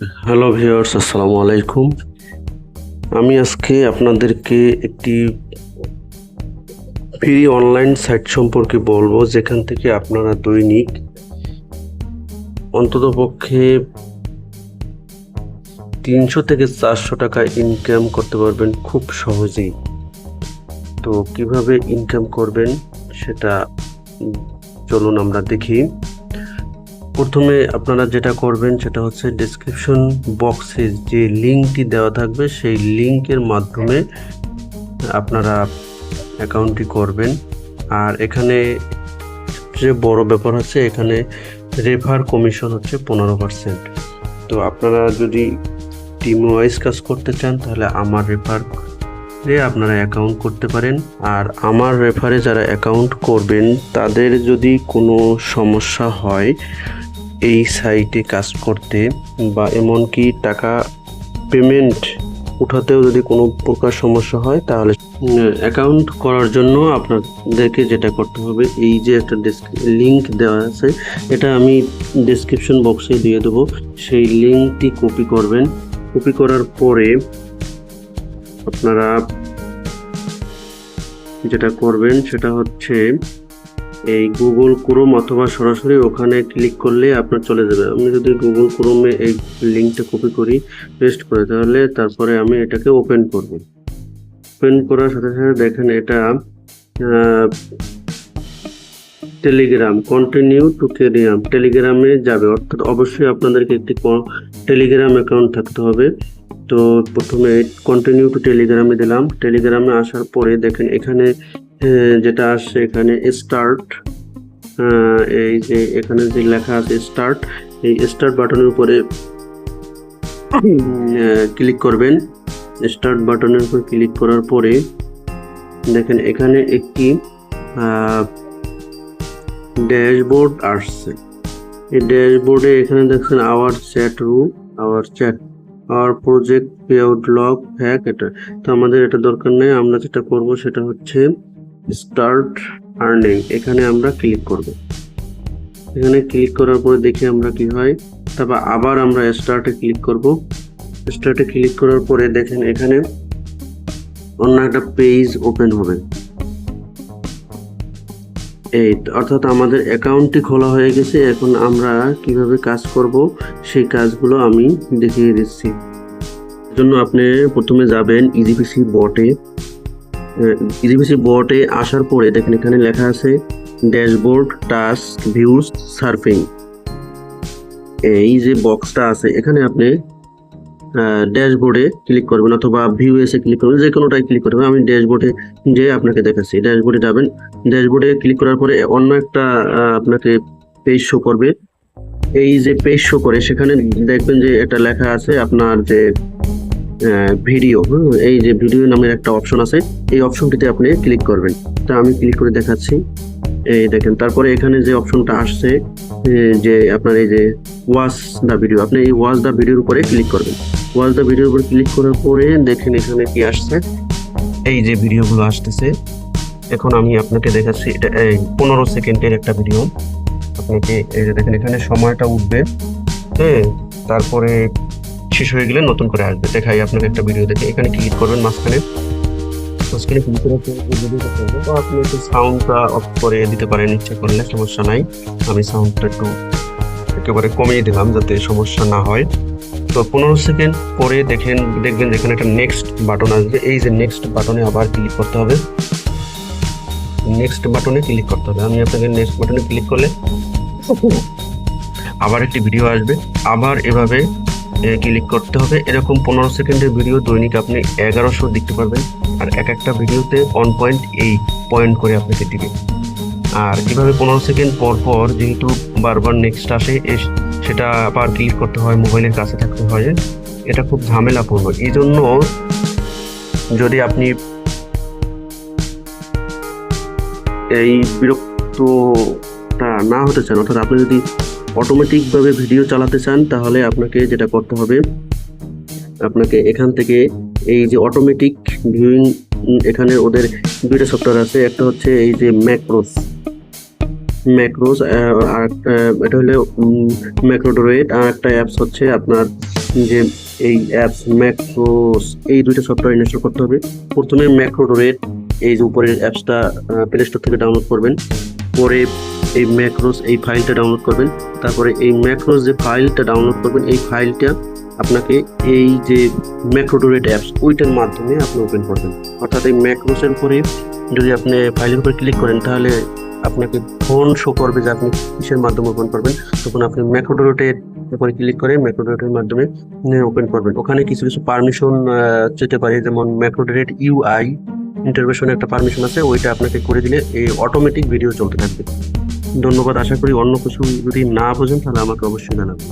Hello viewers আসসালামু আলাইকুম আমি আজকে আপনাদেরকে একটি ফ্রি অনলাইন সাইট সম্পর্কে বলব, যেখান থেকে আপনারা দৈনিক অন্ততপক্ষে তিনশো থেকে চারশো টাকা ইনকাম করতে পারবেন খুব সহজেই। তো কীভাবে ইনকাম করবেন সেটা চলুন আমরা দেখি। প্রথমে আপনারা যেটা করবেন সেটা হচ্ছে ডেসক্রিপশন বক্সে যে লিঙ্কটি দেওয়া থাকবে, সেই লিঙ্কের মাধ্যমে আপনারা অ্যাকাউন্টটি করবেন। আর এখানে যে বড় ব্যাপার হচ্ছে এখানে রেফার কমিশন হচ্ছে পনেরো পার্সেন্ট তো আপনারা যদি টিম ওয়াইজ কাজ করতে চান, তাহলে আমার রেফার আপনারা অ্যাকাউন্ট করতে পারেন। আর আমার রেফারে যারা অ্যাকাউন্ট করবেন, তাদের যদি কোনো সমস্যা হয় এই সাইটে কাজ করতে বা এমনকি টাকা পেমেন্ট উঠাতেও যদি কোনো প্রকার সমস্যা হয়, তাহলে অ্যাকাউন্ট করার জন্য আপনাদেরকে যেটা করতে হবে, এই যে একটা লিঙ্ক দেওয়া আছে, এটা আমি ডেসক্রিপশন বক্সে দিয়ে দেবো। সেই লিঙ্কটি কপি করবেন। কপি করার পরে আপনারা যেটা করবেন, সেটা হচ্ছে এই গুগল ক্রোম অথবা সরাসরি ওখানে ক্লিক করলে আপনার চলে যাবে। আমি যদি গুগল ক্রোমে এই লিঙ্কটা কপি করি পেস্ট করে, তাহলে তারপরে আমি এটাকে ওপেন করব। ওপেন করার সাথে সাথে দেখেন এটা টেলিগ্রাম কন্টিনিউ টু টেলিগ্রাম টেলিগ্রামে যাবে। অর্থাৎ অবশ্যই আপনাদেরকে একটি টেলিগ্রাম অ্যাকাউন্ট থাকতে হবে। তো প্রথমে কন্টিনিউ টু টেলিগ্রামে দিলাম। টেলিগ্রামে আসার পরে দেখেন এখানে যেটা আসছে এখানে স্টার্ট এই যে এখানে যে লেখা আছে স্টার্ট এই স্টার্ট বাটনের উপরে ক্লিক করবেন। স্টার্ট বাটনের উপর ক্লিক করার পরে, দেখেন এখানে একটি ড্যাশবোর্ড আসছে। এই ড্যাশবোর্ডে এখানে দেখছেন our chat room our chat our project pay out log hack এটা। তো আমাদের এটা দরকার নেই, আমরা যেটা করব সেটা হচ্ছে স্টার্ট আর্নিং এখানে আমরা ক্লিক করব। এখানে ক্লিক করার পরে দেখি আমরা কি হয়, তারপর আবার আমরা স্টার্টে ক্লিক করব। স্টার্টে ক্লিক করার পরে দেখেন এখানে অন্য একটা পেজ ওপেন হবে। এই, অর্থাৎ আমাদের অ্যাকাউন্টটি খোলা হয়ে গেছে, এখন আমরা কীভাবে কাজ করব, সেই কাজগুলো আমি দেখিয়ে দিচ্ছি। জন্য আপনি প্রথমে যাবেন ইজিপিসি বটে ইজিপিসি বটে আসার পরে দেখেন এখানে লেখা আছে ড্যাশবোর্ড টাস্ক ভিউজ সার্ফিং এই যে বক্সটা আছে, এখানে আপনি ড্যাশবোর্ডে ক্লিক করবেন অথবা ভিউ এসে ক্লিক করবেন যে কোনোটাই ক্লিক করবেন। আমি ড্যাশবোর্ডে যে আপনাকে দেখাচ্ছি ড্যাশবোর্ডে যাবেন। ড্যাশবোর্ডে ক্লিক করার পরে অন্য একটা আপনাকে পেজ শো করবে। এই যে পেজ শো করে, সেখানে দেখবেন যে এটা লেখা আছে আপনার যে ভিডিও এই যে ভিডিও নামের একটা অপশন আছে, এই অপশনটিতে আপনি ক্লিক করবেন। তা আমি ক্লিক করে দেখাচ্ছি। এই দেখেন, তারপরে এখানে যে অপশনটা আসছে যে আপনার এই যে ওয়াচ দ্য ভিডিও আপনি এই ওয়াচ দ্য ভিডিওর উপরে ক্লিক করবেন। ওয়াচ দ্য ভিডিওর উপরে ক্লিক করার পরে দেখেন এখানে কি আসছে। এই যে ভিডিওগুলো আসতেছে, এখন আমি আপনাকে দেখাচ্ছি, এটা, এই পনেরো সেকেন্ডের একটা ভিডিও আপনাকে, এই যে দেখেন, এখানে সময়টা উঠবে হ্যাঁ তারপরে শেষ হয়ে গেলে নতুন করে আসবে। দেখাই আপনাকে একটা ভিডিও দেখে। এখানে ক্লিক করবেন মাঝখানে। মাঝখানে ক্লিক এই তো আপনি একটু সাউন্ডটা অফ করে দিতে পারেন, ইচ্ছা করলে সমস্যা নাই। আমি সাউন্ডটা একটু একেবারে কমিয়ে দিলাম যাতে সমস্যা না হয়। তো পনেরো সেকেন্ড পরে দেখেন, দেখবেন যেখানে একটা নেক্সট বাটন আসবে। এই যে নেক্সট বাটনে আবার ক্লিক করতে হবে। নেক্সট বাটনে ক্লিক করতে হবে। আমি আপনাকে নেক্সট বাটনে ক্লিক করলে আবার একটি ভিডিও আসবে। আবার এভাবে ক্লিক করতে হবে। এরকম পনেরো সেকেন্ডের ভিডিও দৈনিক আপনি এগারোশো দেখতে পারবেন। আর এক একটা ভিডিওতে ওয়ান পয়েন্ট এইট পয়েন্ট করে আপনাকে দিবে। আর এভাবে পনেরো সেকেন্ড পর পর যেহেতু বারবার নেক্সট আসে সেটা আবার ক্লিক করতে হয়, মোবাইলের কাছে থাকতে হয়। এটা খুব ঝামেলাপূর্ণ। এই জন্য যদি আপনি এই বিরক্তটা না হতে চান, অর্থাৎ আপনি যদি অটোমেটিকভাবে ভিডিও চালাতে চান, তাহলে আপনাকে যেটা করতে হবে, আপনাকে এখান থেকে এই যে অটোমেটিক ভিউইং এখানে ওদের দুইটা সফটওয়্যার আছে, একটা হচ্ছে এই যে ম্যাক্রোস ম্যাক্রোস আর এটা হলো ম্যাক্রোডোরেট আর একটা অ্যাপস হচ্ছে আপনার যে এই অ্যাপস ম্যাক্রোস এই দুইটা সফটওয়্যার ইনস্টল করতে হবে। প্রথমে ম্যাক্রোডোরেট এই যে উপরের অ্যাপসটা প্লে স্টোর থেকে ডাউনলোড করবেন। পরে এই ম্যাক্রোস এই ফাইলটা ডাউনলোড করবেন। তারপরে এই ম্যাক্রোস যে ফাইলটা ডাউনলোড করবেন, এই ফাইলটা আপনাকে এই যে ম্যাক্রোডোরেট অ্যাপস ওইটার মাধ্যমে আপনি ওপেন করবেন। অর্থাৎ এই ম্যাক্রোসের উপরে যদি আপনি ফাইলের উপরে ক্লিক করেন, তাহলে আপনাকে ফোন শো করবে যে আপনি কিসের মাধ্যমে ওপেন করবেন। তখন আপনি ম্যাক্রোডোরেটের উপরে ক্লিক করে ম্যাক্রোডোরেটের মাধ্যমে ওপেন করবেন। ওখানে কিছু কিছু পারমিশন যেতে পারে, যেমন ম্যাক্রোডোরেট ইউআই ইন্টারভেশনে একটা পারমিশন আছে, ওইটা আপনাকে করে দিলে এই অটোমেটিক ভিডিও চলতে থাকবে। ধন্যবাদ। আশা করি অন্য কিছু যদি না বোঝেন তাহলে আমাকে অবশ্যই জানাবেন।